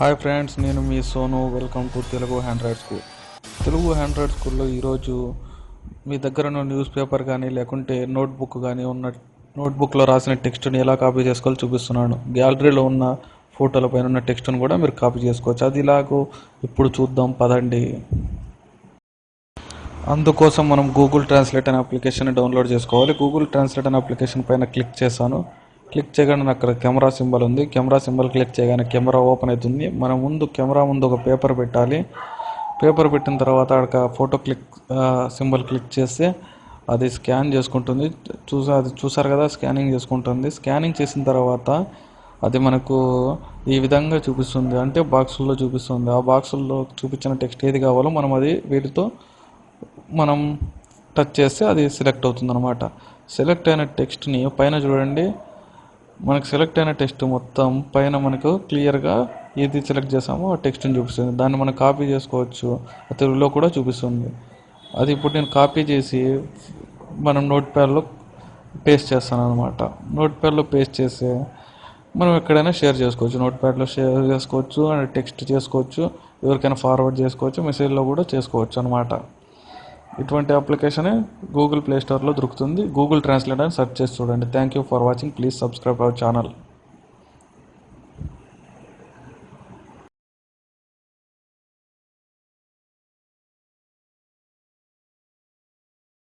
Hi friends నేను మీ Sonu. Welcome to Telugu android school. Telugu android స్కూల్లో ఈరోజు మీ దగ్గర ఉన్న న్యూస్ పేపర్ కానీ లేకుంటే నోట్బుక్ కానీ ఉన్న నోట్బుక్లో రాసిన టెక్స్ట్ని ఎలా కాపీ చేసుకోవాలో చూపిస్తున్నాను. గ్యాలరీలో ఉన్న ఫోటోల పైన ఉన్న టెక్స్ట్ని కూడా మీరు కాపీ చేసుకోవచ్చు. అది ఇలాగో ఇప్పుడు చూద్దాం పదండి. అందుకోసం మనం గూగుల్ ట్రాన్స్లేట్ అనే అప్లికేషన్ డౌన్లోడ్ చేసుకోవాలి. గూగుల్ ట్రాన్స్లేట్ అనే అప్లికేషన్ పైన క్లిక్ చేశాను. క్లిక్ చేయగానే అక్కడ కెమెరా సింబల్ ఉంది. కెమెరా సింబల్ క్లిక్ చేయగానే కెమెరా ఓపెన్ అవుతుంది. మనం ముందు కెమెరా ముందు ఒక పేపర్ పెట్టాలి. పేపర్ పెట్టిన తర్వాత అక్కడ ఫోటో క్లిక్ సింబల్ క్లిక్ చేస్తే అది స్కాన్ చేసుకుంటుంది. చూసా అది చూసారు కదా స్కానింగ్ చేసుకుంటుంది. స్కానింగ్ చేసిన తర్వాత అది మనకు ఈ విధంగా చూపిస్తుంది. అంటే బాక్సుల్లో చూపిస్తుంది. ఆ బాక్సుల్లో చూపించిన టెక్స్ట్ ఏది కావాలో మనం అది వీటితో మనం టచ్ చేస్తే అది సెలెక్ట్ అవుతుంది అనమాట సెలెక్ట్ అయిన టెక్స్ట్ని పైన చూడండి. మనకు సెలెక్ట్ అయిన టెక్స్ట్ మొత్తం పైన మనకు క్లియర్గా ఏది సెలెక్ట్ చేసామో ఆ టెక్స్ట్ని చూపిస్తుంది. దాన్ని మనం కాపీ చేసుకోవచ్చు. తెలుగులో కూడా చూపిస్తుంది. అది ఇప్పుడు నేను కాపీ చేసి మనం నోట్ ప్యాడ్లో పేస్ట్ చేస్తాను అనమాట నోట్ ప్యాడ్లో పేస్ట్ చేస్తే మనం ఎక్కడైనా షేర్ చేసుకోవచ్చు. నోట్ ప్యాడ్లో షేర్ చేసుకోవచ్చు అండ్ టెక్స్ట్ చేసుకోవచ్చు ఎవరికైనా ఫార్వర్డ్ చేసుకోవచ్చు మెసేజ్లో కూడా చేసుకోవచ్చు అనమాట ఇటువంటి అప్లికేషన్ గూగుల్ ప్లే స్టోర్లో దొరుకుతుంది. గూగుల్ ట్రాన్స్లేట్ అని సెర్చ్ చేసి చూడండి. Thank you for watching please subscribe our channel